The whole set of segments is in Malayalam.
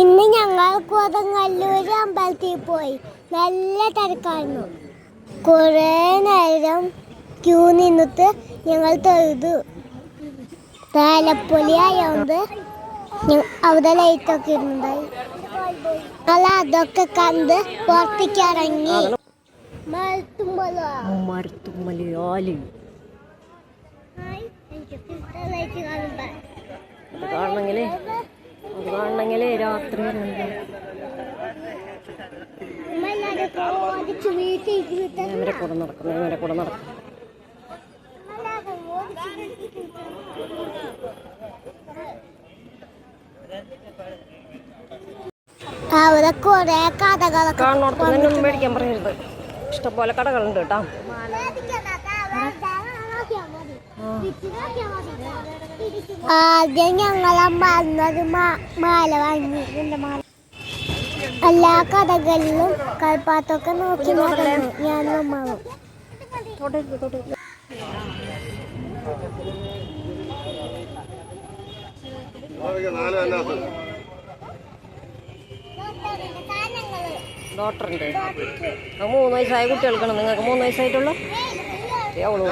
ഇന്ന് ഞങ്ങൾ കോതങ്ങല്ലൂർ അമ്പലത്തിൽ പോയി. നല്ല തിരക്കായിരുന്നു. കുറേ നേരം ക്യൂ നിന്നിട്ട് ഞങ്ങൾ തൊഴുതു. താലപ്പൊലി ആയതുകൊണ്ട് അവിടെ ലൈറ്റൊക്കെ ഇരുന്നുണ്ടായി ഞങ്ങൾ അതൊക്കെ കണ്ട് പുറത്തേക്ക് ഇറങ്ങി. മരത്തുമ്മലയാൽ കാണണമെങ്കിലേ കാണണമെങ്കിലേ രാത്രി ഇവരെ കൂടെ നടക്കുന്നു ഇവരെ കൂടെ നടക്കും. കാണുന്നിടത്തൊന്നും മേടിക്കാൻ പറയരുത്. ഇഷ്ടംപോലെ കടകളുണ്ട് കേട്ടോ. ആദ്യം ഞങ്ങൾ അമ്മന്നൊരു മാല വാങ്ങിയിട്ടുണ്ട് മാല. എല്ലാ കഥകളിലും കളിപ്പാത്തൊക്കെ നോക്കി നടന്നു. ഞാൻ അമ്മാവും. ഡോക്ടറുണ്ട്. മൂന്ന് വയസ്സായ കുട്ടികൾക്കാണ്. നിങ്ങൾക്ക് മൂന്ന് വയസ്സായിട്ടുള്ളൂ? எவ்வளோ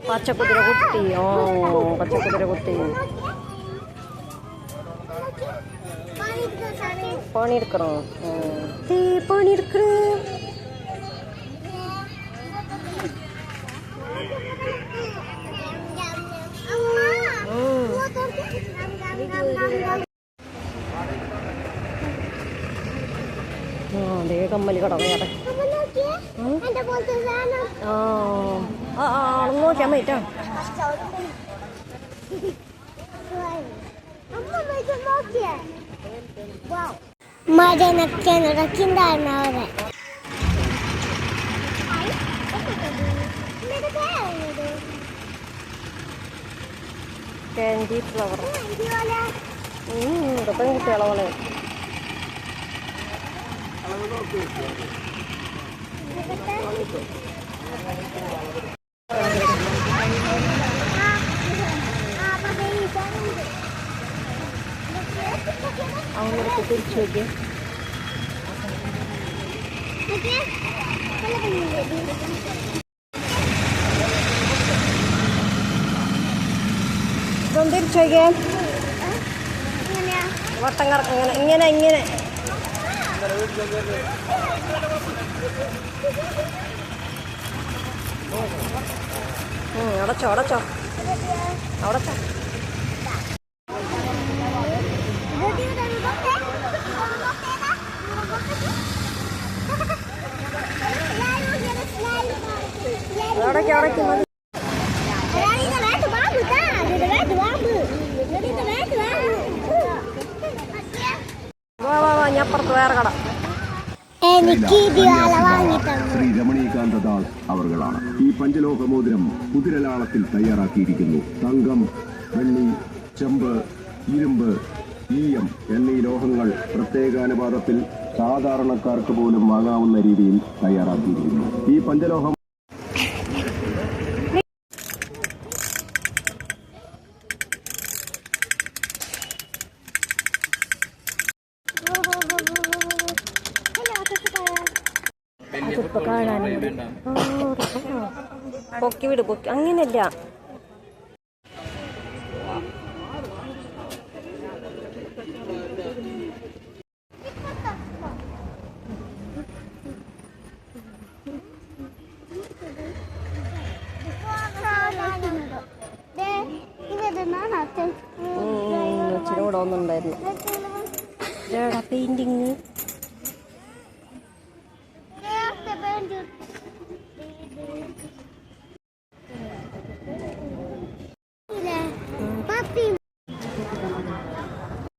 பச்சை குதிரை குட்டி ஓ பச்சை குதிரை குட்டி பண்ணிருக்கிறோம் தீ അതേ കമ്മൽ കട വേറെ ആ ആണെന്ന് മരനൊക്കെ നിറക്കിണ്ടായിരുന്നു അവരെ കാൻഡി ഫ്ലവർ ഇതൊക്കെ കുട്ടികളെ Don't do it again. Don't do it again. Don't do it again. അടച്ചോ അടച്ചോ. അടച്ചോ. അടയ്ക്ക് അടയ്ക്ക് മതി. അപ്പുറത്ത് വേറെ കട. എനിക്ക് ശ്രീ രമണീകാന്ത ദാസ് അവർകളാണ്. ഈ പഞ്ചലോഹ മോതിരം കുതിരലാളത്തിൽ തയ്യാറാക്കിയിരിക്കുന്നു. തങ്കം വെള്ളി ചെമ്പ് ഇരുമ്പ് ഈയം എന്നീ ലോഹങ്ങൾ പ്രത്യേക അനുപാതത്തിൽ സാധാരണക്കാർക്ക് പോലും വാങ്ങാവുന്ന രീതിയിൽ തയ്യാറാക്കിയിരിക്കുന്നു. ഈ പഞ്ചലോഹം അതിപ്പോ കാണാനുണ്ട് പൊക്കി വിട് പൊക്കി അങ്ങനെയല്ല ഒന്നുണ്ടായിരുന്നു പെയിന്റിങ്